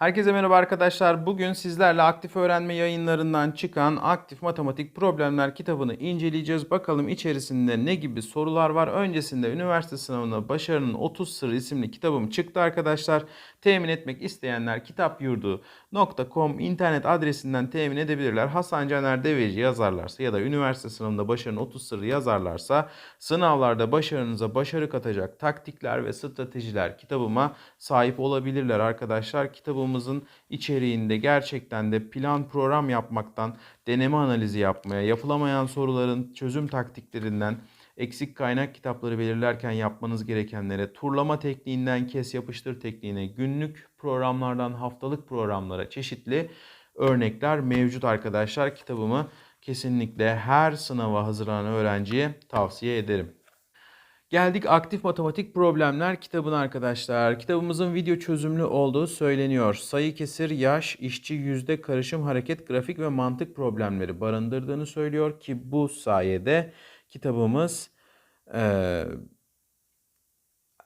Herkese merhaba arkadaşlar. Bugün sizlerle aktif öğrenme yayınlarından çıkan Aktif Matematik Problemler kitabını inceleyeceğiz. Bakalım içerisinde ne gibi sorular var. Öncesinde üniversite sınavına Başarının 30 Sırrı isimli kitabım çıktı arkadaşlar. Temin etmek isteyenler kitapyurdu.com internet adresinden temin edebilirler. Hasan Caner Deveci yazarlarsa ya da üniversite sınavında Başarının 30 Sırrı yazarlarsa sınavlarda başarınıza başarı katacak taktikler ve stratejiler kitabıma sahip olabilirler arkadaşlar. Kitabımızın içeriğinde gerçekten de plan program yapmaktan deneme analizi yapmaya, yapılamayan soruların çözüm taktiklerinden eksik kaynak kitapları belirlerken yapmanız gerekenlere, turlama tekniğinden kes yapıştır tekniğine, günlük programlardan haftalık programlara çeşitli örnekler mevcut arkadaşlar. Kitabımı kesinlikle her sınava hazırlanan öğrenciye tavsiye ederim. Geldik aktif matematik problemler kitabına arkadaşlar. Kitabımızın video çözümlü olduğu söyleniyor. Sayı kesir, yaş, işçi, yüzde, karışım, hareket, grafik ve mantık problemleri barındırdığını söylüyor ki bu sayede kitabımız e,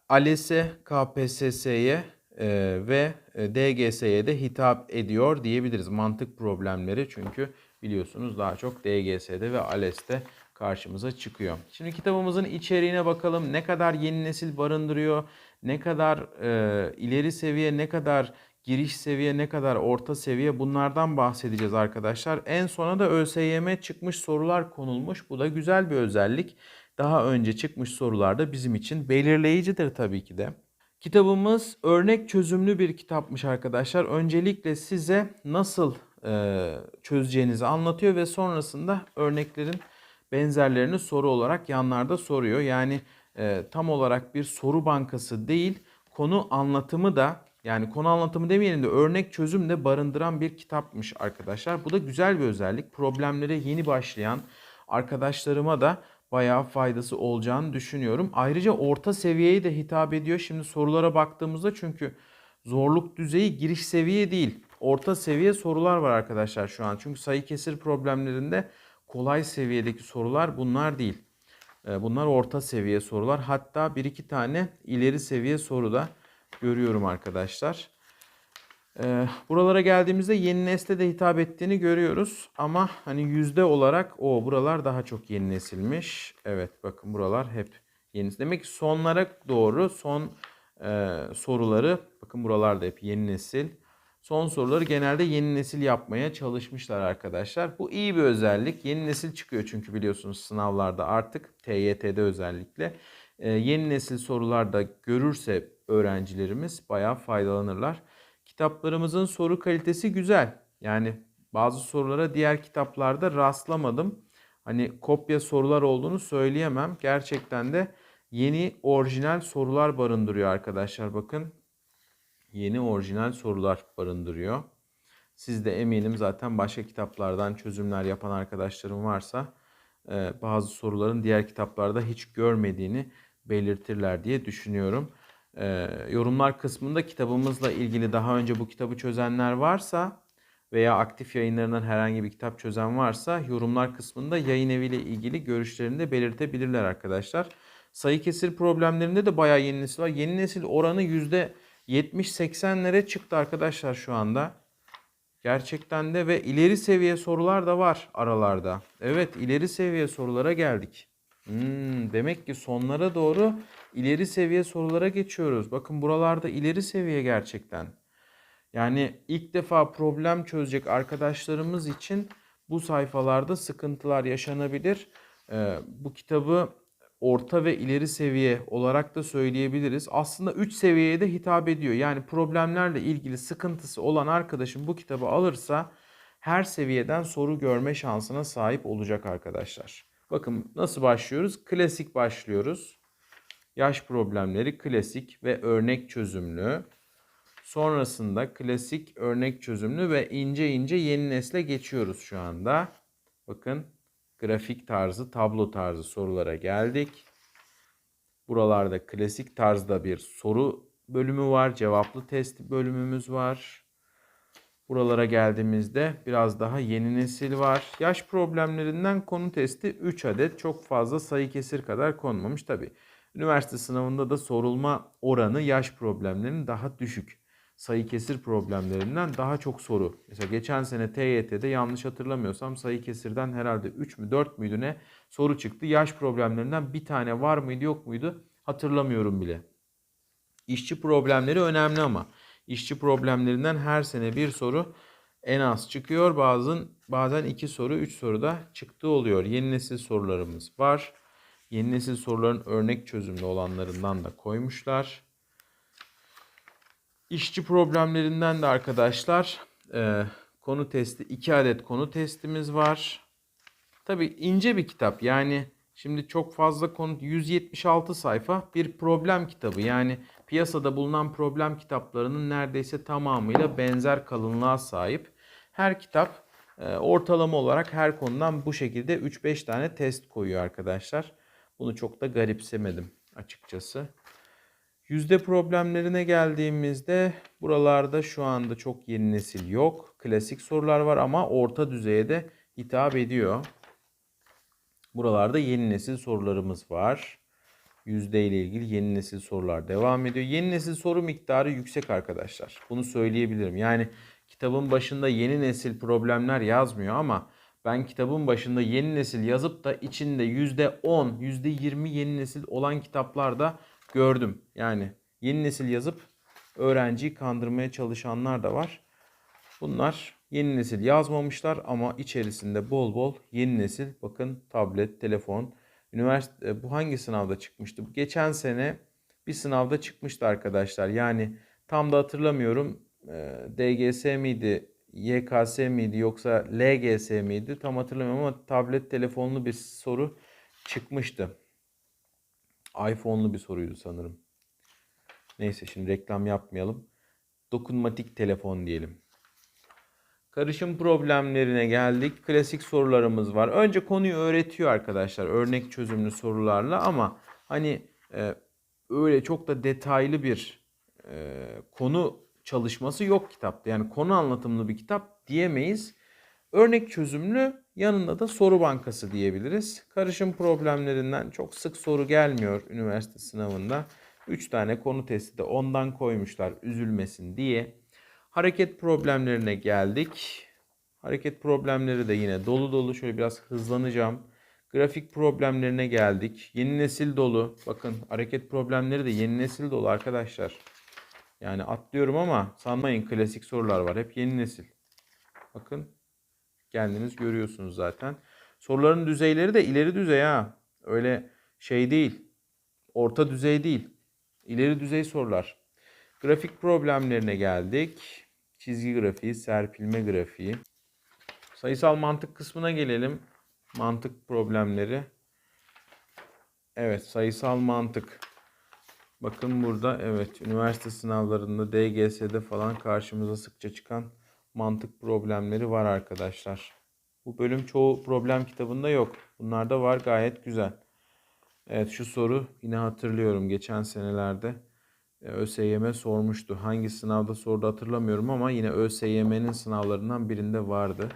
ALES'e, KPSS'ye e, ve e, DGS'ye de hitap ediyor diyebiliriz. Mantık problemleri çünkü biliyorsunuz daha çok DGS'de ve ALES'te karşımıza çıkıyor. Şimdi kitabımızın içeriğine bakalım. Ne kadar yeni nesil barındırıyor, ne kadar e, ileri seviye, ne kadar giriş seviye, ne kadar orta seviye bunlardan bahsedeceğiz arkadaşlar. En sona da ÖSYM çıkmış sorular konulmuş. Bu da güzel bir özellik. Daha önce çıkmış sorular da bizim için belirleyicidir tabii ki de. Kitabımız örnek çözümlü bir kitapmış arkadaşlar. Öncelikle size nasıl e, çözeceğinizi anlatıyor ve sonrasında örneklerin benzerlerini soru olarak yanlarda soruyor. Yani e, tam olarak bir soru bankası değil, konu anlatımı da yani konu anlatımı demeyelim de örnek çözüm de barındıran bir kitapmış arkadaşlar. Bu da güzel bir özellik. Problemlere yeni başlayan arkadaşlarıma da bayağı faydası olacağını düşünüyorum. Ayrıca orta seviyeye de hitap ediyor. Şimdi sorulara baktığımızda çünkü zorluk düzeyi giriş seviye değil. Orta seviye sorular var arkadaşlar şu an. Çünkü sayı kesir problemlerinde kolay seviyedeki sorular bunlar değil. Ee, Bunlar orta seviye sorular. Hatta bir iki tane ileri seviye soru da görüyorum arkadaşlar. Ee, Buralara geldiğimizde yeni nesle de hitap ettiğini görüyoruz. Ama hani yüzde olarak o buralar daha çok yeni nesilmiş. Evet bakın buralar hep yeni. Demek ki sonlara doğru son e, soruları bakın buralarda hep yeni nesil. Son soruları genelde yeni nesil yapmaya çalışmışlar arkadaşlar. Bu iyi bir özellik. Yeni nesil çıkıyor çünkü biliyorsunuz sınavlarda artık TYT'de özellikle. Ee, yeni nesil sorularda görürse öğrencilerimiz bayağı faydalanırlar. Kitaplarımızın soru kalitesi güzel. Yani bazı sorulara diğer kitaplarda rastlamadım. Hani kopya sorular olduğunu söyleyemem. Gerçekten de yeni orijinal sorular barındırıyor arkadaşlar. Bakın yeni orijinal sorular barındırıyor. Siz de eminim zaten başka kitaplardan çözümler yapan arkadaşlarım varsa e, bazı soruların diğer kitaplarda hiç görmediğini belirtirler diye düşünüyorum. E, yorumlar kısmında kitabımızla ilgili daha önce bu kitabı çözenler varsa veya aktif yayınlarından herhangi bir kitap çözen varsa yorumlar kısmında yayın eviyle ilgili görüşlerini de belirtebilirler arkadaşlar. Sayı kesir problemlerinde de bayağı yeni nesil var. Yeni nesil oranı yüzde 70-80'lere çıktı arkadaşlar şu anda. Gerçekten de ve ileri seviye sorular da var aralarda. Evet ileri seviye sorulara geldik. Hmm, demek ki sonlara doğru ileri seviye sorulara geçiyoruz. Bakın buralarda ileri seviye gerçekten. Yani ilk defa problem çözecek arkadaşlarımız için bu sayfalarda sıkıntılar yaşanabilir. Ee, bu kitabı orta ve ileri seviye olarak da söyleyebiliriz. Aslında 3 seviyeye de hitap ediyor. Yani problemlerle ilgili sıkıntısı olan arkadaşım bu kitabı alırsa her seviyeden soru görme şansına sahip olacak arkadaşlar. Bakın nasıl başlıyoruz? Klasik başlıyoruz. Yaş problemleri klasik ve örnek çözümlü. Sonrasında klasik örnek çözümlü ve ince ince yeni nesle geçiyoruz şu anda. Bakın grafik tarzı, tablo tarzı sorulara geldik. Buralarda klasik tarzda bir soru bölümü var. Cevaplı test bölümümüz var. Buralara geldiğimizde biraz daha yeni nesil var. Yaş problemlerinden konu testi 3 adet. Çok fazla sayı kesir kadar konmamış. Tabi üniversite sınavında da sorulma oranı yaş problemlerinin daha düşük. sayı kesir problemlerinden daha çok soru. Mesela geçen sene TYT'de yanlış hatırlamıyorsam sayı kesirden herhalde 3 mü 4 müydü ne soru çıktı. Yaş problemlerinden bir tane var mıydı yok muydu hatırlamıyorum bile. İşçi problemleri önemli ama işçi problemlerinden her sene bir soru en az çıkıyor. Bazen bazen iki soru, üç soru da çıktığı oluyor. Yeni nesil sorularımız var. Yeni nesil soruların örnek çözümlü olanlarından da koymuşlar. İşçi problemlerinden de arkadaşlar e, konu testi, iki adet konu testimiz var. Tabi ince bir kitap yani şimdi çok fazla konu 176 sayfa bir problem kitabı. Yani piyasada bulunan problem kitaplarının neredeyse tamamıyla benzer kalınlığa sahip. Her kitap e, ortalama olarak her konudan bu şekilde 3-5 tane test koyuyor arkadaşlar. Bunu çok da garipsemedim açıkçası. Yüzde problemlerine geldiğimizde buralarda şu anda çok yeni nesil yok. Klasik sorular var ama orta düzeye de hitap ediyor. Buralarda yeni nesil sorularımız var. Yüzde ile ilgili yeni nesil sorular devam ediyor. Yeni nesil soru miktarı yüksek arkadaşlar. Bunu söyleyebilirim. Yani kitabın başında yeni nesil problemler yazmıyor ama ben kitabın başında yeni nesil yazıp da içinde yüzde 10, yüzde 20 yeni nesil olan kitaplar da gördüm. Yani yeni nesil yazıp öğrenciyi kandırmaya çalışanlar da var. Bunlar yeni nesil yazmamışlar ama içerisinde bol bol yeni nesil bakın tablet, telefon, üniversite e, bu hangi sınavda çıkmıştı? Geçen sene bir sınavda çıkmıştı arkadaşlar. Yani tam da hatırlamıyorum. E, DGS miydi, YKS miydi yoksa LGS miydi? Tam hatırlamıyorum ama tablet telefonlu bir soru çıkmıştı iPhone'lu bir soruydu sanırım. Neyse şimdi reklam yapmayalım. Dokunmatik telefon diyelim. Karışım problemlerine geldik. Klasik sorularımız var. Önce konuyu öğretiyor arkadaşlar. Örnek çözümlü sorularla ama hani e, öyle çok da detaylı bir e, konu çalışması yok kitapta. Yani konu anlatımlı bir kitap diyemeyiz. Örnek çözümlü yanında da soru bankası diyebiliriz. Karışım problemlerinden çok sık soru gelmiyor üniversite sınavında. 3 tane konu testi de ondan koymuşlar üzülmesin diye. Hareket problemlerine geldik. Hareket problemleri de yine dolu dolu. Şöyle biraz hızlanacağım. Grafik problemlerine geldik. Yeni nesil dolu. Bakın hareket problemleri de yeni nesil dolu arkadaşlar. Yani atlıyorum ama sanmayın klasik sorular var. Hep yeni nesil. Bakın Kendiniz görüyorsunuz zaten. Soruların düzeyleri de ileri düzey ha. Öyle şey değil. Orta düzey değil. İleri düzey sorular. Grafik problemlerine geldik. Çizgi grafiği, serpilme grafiği. Sayısal mantık kısmına gelelim. Mantık problemleri. Evet, sayısal mantık. Bakın burada evet üniversite sınavlarında DGS'de falan karşımıza sıkça çıkan mantık problemleri var arkadaşlar. Bu bölüm çoğu problem kitabında yok. Bunlarda var gayet güzel. Evet şu soru yine hatırlıyorum geçen senelerde ÖSYM sormuştu. Hangi sınavda sordu hatırlamıyorum ama yine ÖSYM'nin sınavlarından birinde vardı.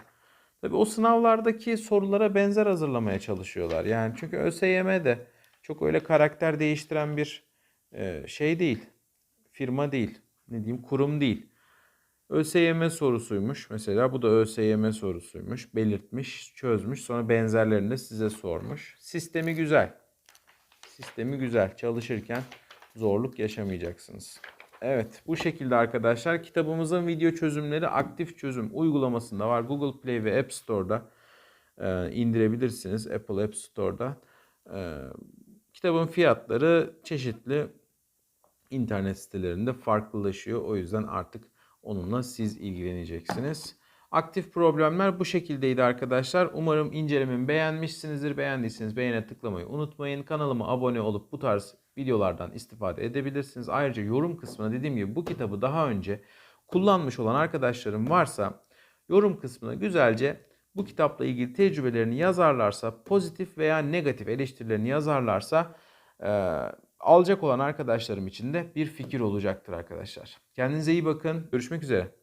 Tabi o sınavlardaki sorulara benzer hazırlamaya çalışıyorlar. Yani çünkü ÖSYM de çok öyle karakter değiştiren bir e, şey değil. Firma değil. Ne diyeyim kurum değil. ÖSYM sorusuymuş. Mesela bu da ÖSYM sorusuymuş. Belirtmiş, çözmüş. Sonra benzerlerini de size sormuş. Sistemi güzel. Sistemi güzel. Çalışırken zorluk yaşamayacaksınız. Evet bu şekilde arkadaşlar kitabımızın video çözümleri aktif çözüm uygulamasında var. Google Play ve App Store'da e, indirebilirsiniz. Apple App Store'da. E, kitabın fiyatları çeşitli internet sitelerinde farklılaşıyor. O yüzden artık Onunla siz ilgileneceksiniz. Aktif problemler bu şekildeydi arkadaşlar. Umarım incelememi beğenmişsinizdir. Beğendiyseniz beğene tıklamayı unutmayın. Kanalıma abone olup bu tarz videolardan istifade edebilirsiniz. Ayrıca yorum kısmına dediğim gibi bu kitabı daha önce kullanmış olan arkadaşlarım varsa yorum kısmına güzelce bu kitapla ilgili tecrübelerini yazarlarsa, pozitif veya negatif eleştirilerini yazarlarsa alacak olan arkadaşlarım için de bir fikir olacaktır arkadaşlar. Kendinize iyi bakın. Görüşmek üzere.